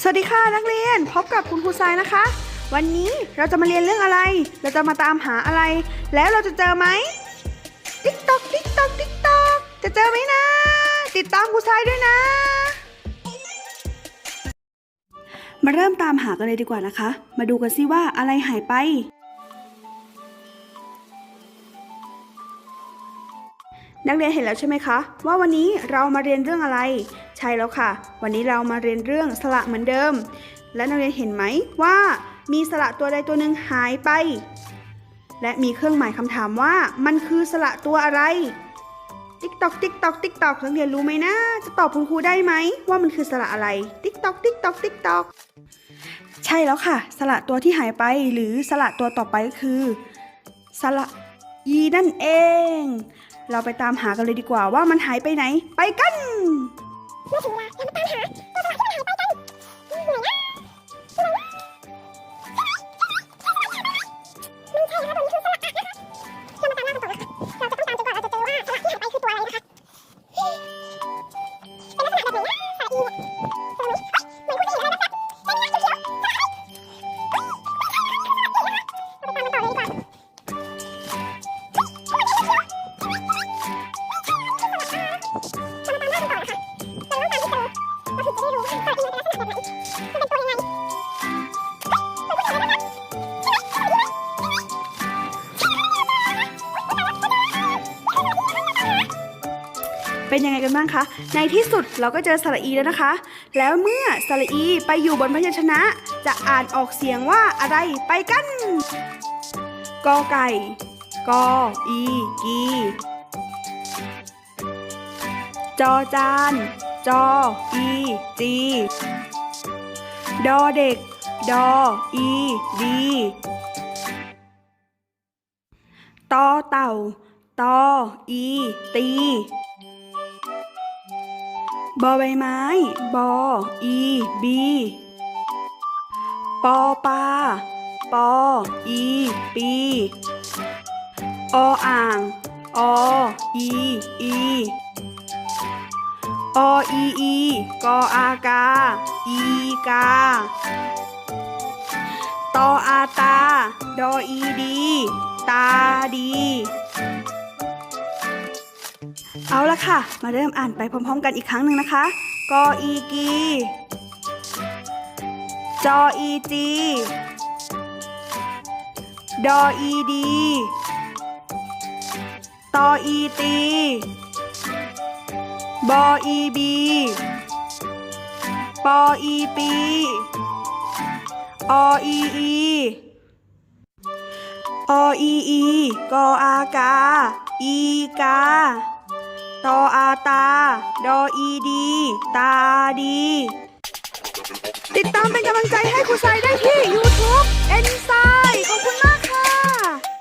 สวัสดีค่ะนักเรียนพบกับคุณครูทรายนะคะ วันนี้เราจะมาเรียนเรื่องอะไร เราจะมาตามหาอะไร แล้วเราจะเจอไหมติ๊กตอกติ๊กตอกติ๊กตอกจะเจอไหมนะ ติดตามครูทรายด้วยนะ มาเริ่มตามหากันเลยดีกว่านะคะ มาดูกันซิว่าอะไรหายไป นักเรียนเห็นแล้วใช่ไหมคะ ว่าวันนี้เรามาเรียนเรื่องอะไร ใช่แล้วค่ะ วันนี้เรามาเรียนเรื่องสระเหมือนเดิม และนักเรียนเห็นไหมว่า มีสระตัวใดตัวหนึ่งหายไป และมีเครื่องหมายคำถามว่า มันคือสระตัวอะไรติ๊กตอกติ๊กตอกติ๊กตอกนักเรียนรู้ไหมนะ จะตอบคุณครูได้ไหมว่ามันคือสระอะไร ติ๊กตอกติ๊กตอกติ๊กตอกใช่แล้วค่ะ สระตัวที่หายไปหรือสระตัวต่อไปก็คือสระอีนั่นเอง เราไปตามหากันเลยดีกว่าว่ามันหายไปไหน ไปกันเมื่อถึงเวลาเรามาตามหาตัวสลัดที่มันหายไปกันอยู่ไหนนะอยู่ไห เป็นยังไงกันบ้างคะ ในที่สุดเราก็เจอสระอีแล้วนะคะ แล้วเมื่อสระอีไปอยู่บนพยัญชนะ จะอ่านออกเสียงว่าอะไรไปกันกอไก่กออีกีจอจาน จอ อีจีดอเด็ก ดอ อี ดีตอเต่าตอ อี ตี บอใบไม้ บอ อี บี ปอปลา ปอ อี ปี ออ่าง อ อี อี ออีอี กออากา อีกา ตออาตา ดออีดี ตาดี เอาละค่ะ มาเริ่มอ่านไปพร้อม ๆ กันอีกครั้งหนึ่งนะคะ กออีกี จออีจี ดออีดี ตออีตี บออีบี ปออีปี ออีอีออีอี กออากา อีกา ตออาตา ดออีดี ตาดี ติดตามเป็นกำลังใจให้ครูไซได้ที่ยู